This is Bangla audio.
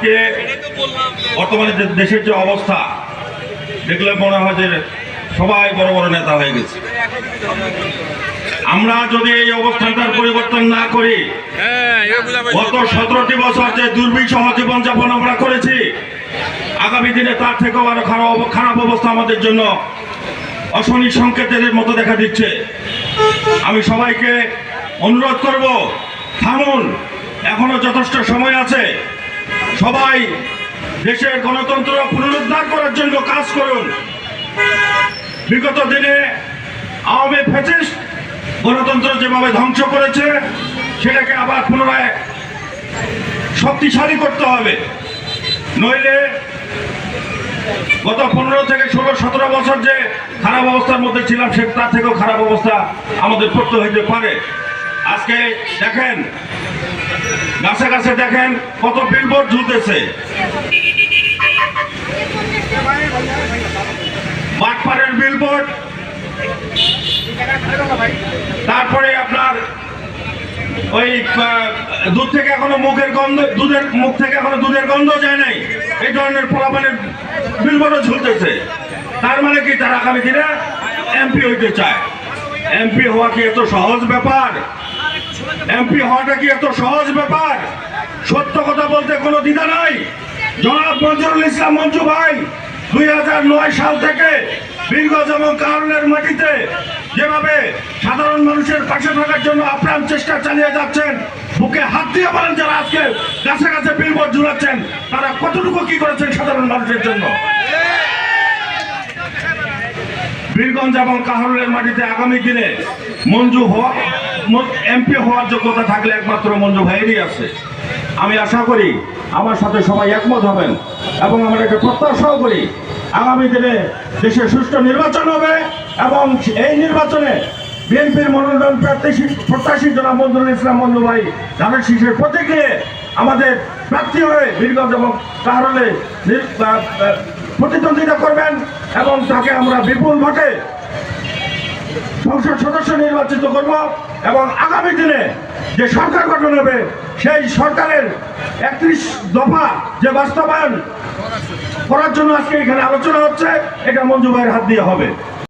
আজকে বর্তমানে যে দেশের যে অবস্থা দেখলে মনে হয় যে সবাই বড় বড় নেতা হয়ে গেছে। আমরা যদি এই অবস্থানটার পরিবর্তন না করি গত সতেরোটি বছর যে দুর্বিষহ জীবনযাপন আমরা করেছি আগামী দিনে তার থেকেও আরও খারাপ খারাপ অবস্থা আমাদের জন্য অশনি সংকেতের মতো দেখা দিচ্ছে। আমি সবাইকে অনুরোধ করব থামুন এখনও যথেষ্ট সময় আছে। সবাই দেশের গণতন্ত্র পুনরুদ্ধার করার জন্য কাজ করুন। বিগত দিনে আওয়ামী ফ্যাসিস্ট গণতন্ত্র যেভাবে ধ্বংস করেছে, সেটাকে আবার পুনরায় শক্তিশালী করতে হবে। নইলে গত পনেরো থেকে ষোলো, সতেরো বছর যে খারাপ অবস্থার মধ্যে ছিলাম, সে তার থেকেও খারাপ অবস্থা আমাদের পড়তে হইতে পারে। আজকে দেখেন, গাছে গাছে দেখেন কত বিলবোর্ড ঝুলতেছে। বাটপাড়ের বিলবোর্ড তারপরে আপনার ওই দুধ থেকে এখনও মুখের গন্ধ, দুধের মুখ থেকে এখনও দুধের গন্ধ যায় নাই। এই ধরনের পোলাপানের বিলবোর্ডও ঝুলতেছে। তার মানে কি? তারা আগামী দিনে এমপি হইতে চায়। এমপি হওয়া কি এত সহজ ব্যাপার? এমপি হওয়াটা কি এত সহজ ব্যাপার? সত্য কথা বলতে কোনো দ্বিধা নাই। জনাব মঞ্জুরুল ইসলাম মঞ্জু ভাই, দুই নয় সাল থেকে বীরগঞ্জ এবং কারণের মাটিতে যেভাবে সাধারণ মানুষের পাশে থাকার জন্য আপ্রাণ চেষ্টা চালিয়ে যাচ্ছেন, বুকে হাত দিয়ে বলেন যারা আজকে কাছে কাছে বিলবোর্ড ঝুলাচ্ছেন, তারা কতটুকু কি করেছেন সাধারণ মানুষের জন্য? বীরগঞ্জ এবং কাহরের মাটিতে আগামী দিনে মঞ্জু হওয়া এমপি হওয়ার যোগ্যতা থাকলে একমাত্র মঞ্জু ভাইয়েরই আছে। আমি আশা করি আমার সাথে সবাই একমত হবেন এবং আমরা একটা প্রত্যাশাও করি। আগামী দিনে দেশে সুষ্ঠু নির্বাচন হবে এবং এই নির্বাচনে বিএনপির মনোনয়ন প্রার্থী প্রত্যাশী জনাব মঞ্জুরুল ইসলাম মঞ্জু ভাই ধানের শীষের প্রতীকে আমাদের প্রার্থী হয়ে বীরগঞ্জ এবং আহ, প্রতিদ্বন্দ্বিতা করবেন এবং তাকে আমরা বিপুল ভোটে সংসদ সদস্য নির্বাচিত করব এবং আগামী দিনে যে সরকার গঠন হবে, সেই সরকারের একত্রিশ দফা যে বাস্তবায়ন করার জন্য আজকে এখানে আলোচনা হচ্ছে, এটা মঞ্জু ভাইয়ের হাত দিয়ে হবে।